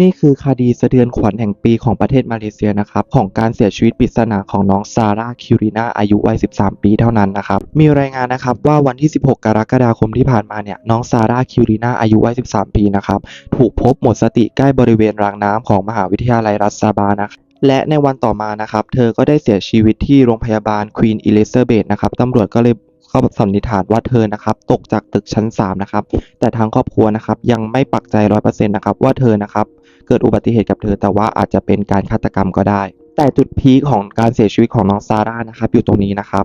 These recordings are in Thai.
นี่คือคดีสะเทือนขวัญแห่งปีของประเทศมาเลเซียนะครับของการเสียชีวิตปริศนาของน้องซาร่าคิรินาอายุวัย 13 ปีเท่านั้นนะครับมีรายงานนะครับว่าวันที่ 16 กรกฎาคมที่ผ่านมาเนี่ยน้องซาร่าคิรินาอายุวัย 13 ปีนะครับถูกพบหมดสติใกล้บริเวณรางน้ำของมหาวิทยาลัยรัฐซาบานะครับและในวันต่อมานะครับ เธอก็ได้เสียชีวิตที่โรงพยาบาลควีนอิลิซาเบธนะครับตำรวจก็เลย เขาสันนิษฐานว่าเธอนะครับตกจากตึกชั้น 3 นะครับ แต่ทางครอบครัวนะครับยังไม่ปักใจ100%นะครับว่าเธอนะครับเกิดอุบัติเหตุกับเธอแต่ว่าอาจจะเป็นการฆาตกรรมก็ได้ แต่จุดพีคของการเสียชีวิตของน้องซาร่านะครับอยู่ตรงนี้นะครับ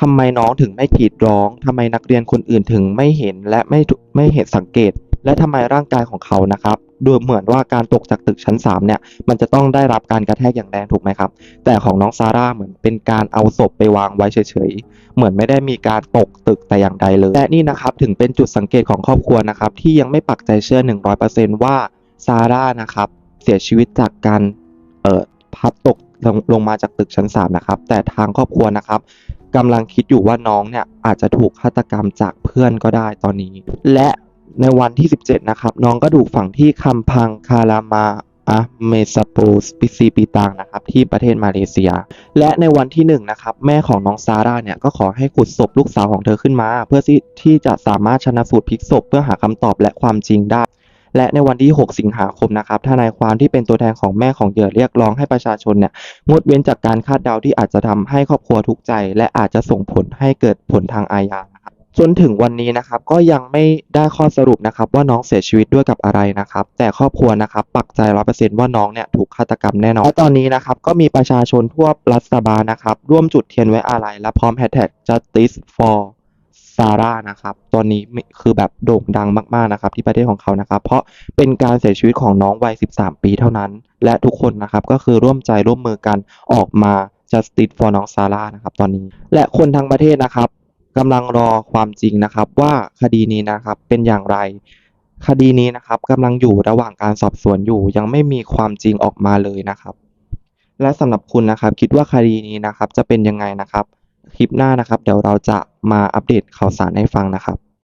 ทำไมน้องถึงไม่กรีดร้องทำไมนักเรียนคนอื่นถึงไม่เห็นและไม่ไม่เห็นสังเกต และทำไมร่างกายของเขานะครับดูเหมือนว่าการตกจากตึกชั้น3เนี่ยมันจะต้องได้รับการกระแทกอย่างแรงถูกไหมครับ แต่ของน้องซาร่าเหมือนเป็นการเอาศพไปวางไว้เฉยๆ เหมือนไม่ได้มีการตกตึกแต่อย่างใดเลย และนี่นะครับถึงเป็นจุดสังเกตของครอบครัวนะครับที่ยังไม่ปักใจเชื่อ 100%ว่าซาร่านะครับเสียชีวิตจากการเอ่อพัดตกลงลงมาจากตึกชั้น3นะครับแต่ทางครอบครัวนะครับกำลังคิดอยู่ว่าน้องเนี่ยอาจจะถูกฆาตกรรมจากเพื่อนก็ได้ตอนนี้ และ ในวันที่ 17 นะครับ น้องก็ถูกฝังที่คำพังคารามาอะเมซาโปสปิซีปีตังนะครับที่ประเทศมาเลเซีย และในวันที่1นะครับแม่ของน้องซาร่าเนี่ยก็ขอให้ขุดศพลูกสาวของเธอขึ้นมา เพื่อที่ที่จะสามารถชนะสูตรพลิกศพเพื่อหาคำตอบและความจริงได้ และในวันที่ 6 สิงหาคมนะครับทนายความที่เป็นตัวแทนของแม่ของเหยื่อเรียกร้องให้ประชาชนเนี่ยงดเว้นจากการคาดเดาที่อาจจะทำให้ครอบครัวทุกข์ใจ และอาจจะส่งผลให้เกิดผลทางอาญา จนถึงวันนี้นะครับก็ยังไม่ได้ข้อสรุปนะครับว่าน้องเสียชีวิตด้วยกับอะไรนะครับ แต่ครอบครัวนะครับปักใจร้อเปอร์เซ็นต์ว่าน้องเนี่ยถูกฆาตกรรมแน่นอนและตอนนี้นะครับก็มีประชาชนทั่วรัฐบาลนะครับร่วมจุดเทียนไว้อาลัยและพร้อมแฮชแท็ก justice for ซาร่านะครับตอนนี้คือแบบโด่งดังมากๆนะครับที่ประเทศของเขานะครับ เพราะเป็นการเสียชีวิตของน้องวัย 13 ปีเท่านั้น และทุกคนนะครับก็คือร่วมใจร่วมมือกันออกมา justice for น้องซาร่านะครับตอนนี้ และคนทั้งประเทศนะครับ กำลังรอความจริงนะครับว่าคดีนี้นะครับเป็นอย่างไร คดีนี้นะครับกำลังอยู่ระหว่างการสอบสวนอยู่ ยังไม่มีความจริงออกมาเลยนะครับ และสำหรับคุณนะครับคิดว่าคดีนี้นะครับจะเป็นยังไงนะครับ คลิปหน้านะครับ เดี๋ยวเราจะมาอัปเดตข่าวสารให้ฟังนะครับ